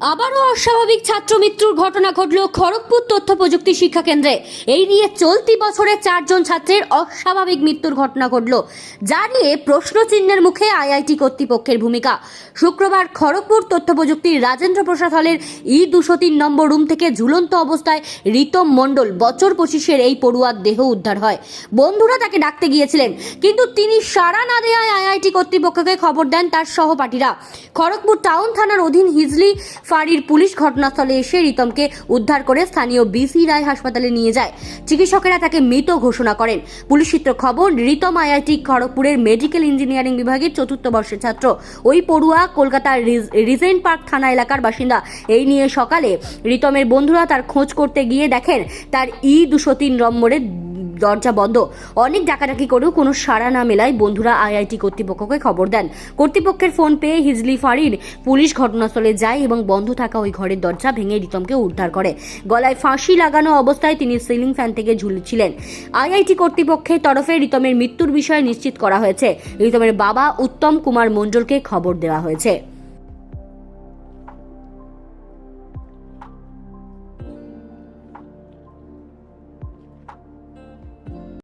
আবারও অস্বাভাবিক ছাত্র মৃত্যুর ঘটনা ঘটল খড়গপুর তথ্য প্রযুক্তি শিক্ষা কেন্দ্রে। এই নিয়ে চলতি বছরে চারজন ছাত্রের অস্বাভাবিক মৃত্যুর ঘটনা ঘটল। যা নিয়ে প্রশ্নচিহ্নের মুখে আইআইটি কর্তৃপক্ষের ভূমিকা। শুক্রবার খড়গপুর তথ্য প্রযুক্তির রাজেন্দ্র প্রসাদ হলের ই দুশো তিন নম্বর রুম থেকে ঝুলন্ত অবস্থায় রিতম মণ্ডল বছর পঁচিশের এই পড়ুয়ার দেহ উদ্ধার হয়। বন্ধুরা তাকে ডাকতে গিয়েছিলেন, কিন্তু তিনি সাড়া না দেওয়ায় আইআইটি কর্তৃপক্ষকে খবর দেন তার সহপাঠীরা। খড়গপুর টাউন থানার অধীন হিজলি ফাঁড়ির পুলিশ ঘটনাস্থলে এসে রিতমকে উদ্ধার করে স্থানীয় বিসি রায় হাসপাতালে নিয়ে যায়। চিকিৎসকেরা তাকে মৃত ঘোষণা করেন। পুলিশ সূত্র খবর, রিতম আইআইটি খড়গপুরের মেডিকেল ইঞ্জিনিয়ারিং বিভাগের চতুর্থ বর্ষের ছাত্র। ওই পড়ুয়া কলকাতার রিজেন্ট পার্ক থানা এলাকার বাসিন্দা। এই নিয়ে সকালে রিতমের বন্ধুরা তার খোঁজ করতে গিয়ে দেখেন, তার ই দুশো তিন নম্বরের দরজা বন্ধ। অনেক ডাকাডাকি করেও কোনো সাড়া না মেলায় বন্ধুরা আইআইটি কর্তৃপক্ষকে খবর দেন। কর্তৃপক্ষের ফোন পেয়ে হিজলি ফাঁড়ির পুলিশ ঘটনাস্থলে যায় এবং বন্ধ থাকা ওই ঘরের দরজা ভেঙে রিতমকে উদ্ধার করে। গলায় ফাঁসি লাগানো অবস্থায় তিনি সিলিং ফ্যান থেকে ঝুলছিলেন। আইআইটি কর্তৃপক্ষের তরফে রিতমের মৃত্যুর বিষয়ে নিশ্চিত করা হয়েছে। রিতমের বাবা উত্তম কুমার মণ্ডলকে খবর দেওয়া হয়েছে।